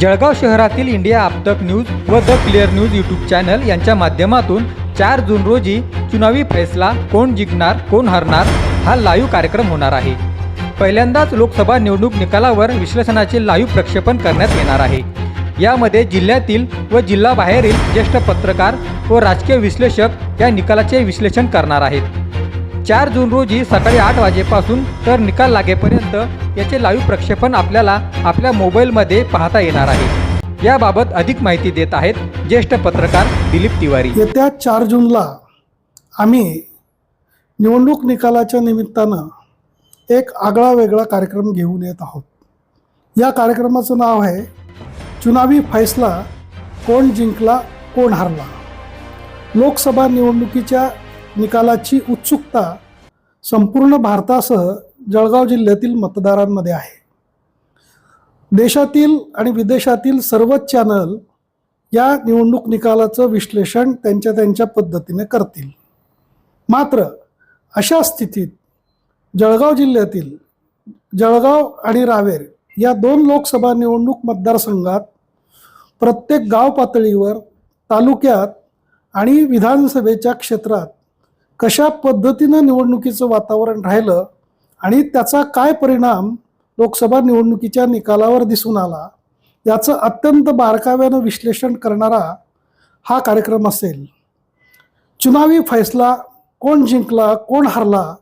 जळगाव शहरातील India Aaptak news व the clear news YouTube channel यांच्या माध्यमातून चार जून रोजी चुनावी फैसला कोण जिंकणार कोण हरणार हा लाईव्ह कार्यक्रम होणार आहे. पहिल्यांदाच लोकसभा निवडणूक निकालावर विश्लेषणाचे लाईव्ह प्रक्षेपण करण्यात येणार आहे. यामध्ये जिल्ह्यातील व जिल्हाबाहेरील ज्येष्ठ पत्रकार व राजकीय विश्लेषक या निकालाचे विश्लेषण करणार आहेत. चार जून रोजी सकाळी आठ वाजेपासून तर निकाल लागेपर्यंत याचे लाईव्ह प्रक्षेपण आपल्याला आपल्या मोबाईलमध्ये पाहता येणार आहे. याबाबत अधिक माहिती देत आहेत ज्येष्ठ पत्रकार दिलीप तिवारी. येत्या चार जूनला आम्ही निवडणूक निकालाच्या निमित्तानं एक आगळा वेगळा कार्यक्रम घेऊन येत आहोत. या कार्यक्रमाचं नाव आहे चुनावी फैसला कोण जिंकला कोण हरला. लोकसभा निवडणुकीच्या निकालाची उत्सुकता संपूर्ण भारतासह जळगाव जिल्ह्यातील मतदारांमध्ये आहे. देशातील आणि विदेशातील सर्वच चॅनल या निवडणूक निकालाचं विश्लेषण त्यांच्या त्यांच्या पद्धतीने करतील. मात्र अशा स्थितीत जळगाव जिल्ह्यातील जळगाव आणि रावेर या दोन लोकसभा निवडणूक मतदारसंघात प्रत्येक गाव पातळीवर तालुक्यात आणि विधानसभेच्या क्षेत्रात कशा पद्धतीनं निवडणुकीचं वातावरण राहिलं आणि त्याचा काय परिणाम लोकसभा निवडणुकीच्या निकालावर दिसून आला याचं अत्यंत बारकाव्यानं विश्लेषण करणारा हा कार्यक्रम असेल. चुनावी फैसला कोण जिंकला कोण हरला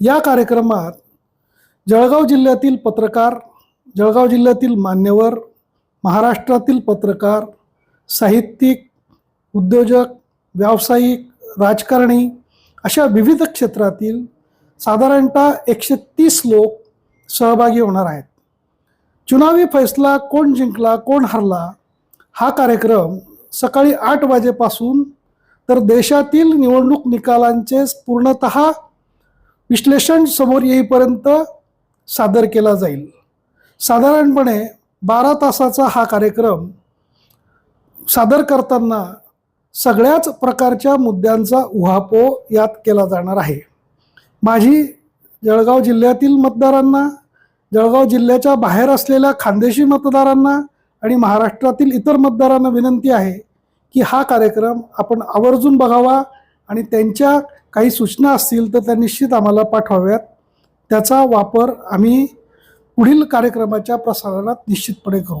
या कार्यक्रमात जळगाव जिल्ह्यातील पत्रकार जळगाव जिल्ह्यातील मान्यवर महाराष्ट्रातील पत्रकार साहित्यिक उद्योजक व्यावसायिक राजकारणी अशा विविध क्षेत्रातील साधारणतः एकशे तीस लोक सहभागी होणार आहेत. चुनावी फैसला कोण जिंकला कोण हरला हा कार्यक्रम सकाळी आठ वाजेपासून तर देशातील निवडणूक निकालांचे पूर्णत विश्लेषण समोर येईपर्यंत सादर केला जाईल. साधारणपणे बारा तासाचा हा कार्यक्रम सादर करताना सगळ्याच प्रकारच्या मुद्द्यांचा उहापो यात केला जाणार आहे. माझी जळगाव जिल्ह्यातील मतदारांना जळगाव जिल्ह्याच्या बाहेर असलेल्या खानदेशी मतदारांना आणि महाराष्ट्रातील इतर मतदारांना विनंती आहे की हा कार्यक्रम आपण आवर्जून बघावा आणि त्यांच्या काही सूचना असतील तर त्या निश्चित आम्हाला पाठवाव्यात. त्याचा वापर आम्ही पुढील कार्यक्रमाच्या प्रसारणात निश्चितपणे करू.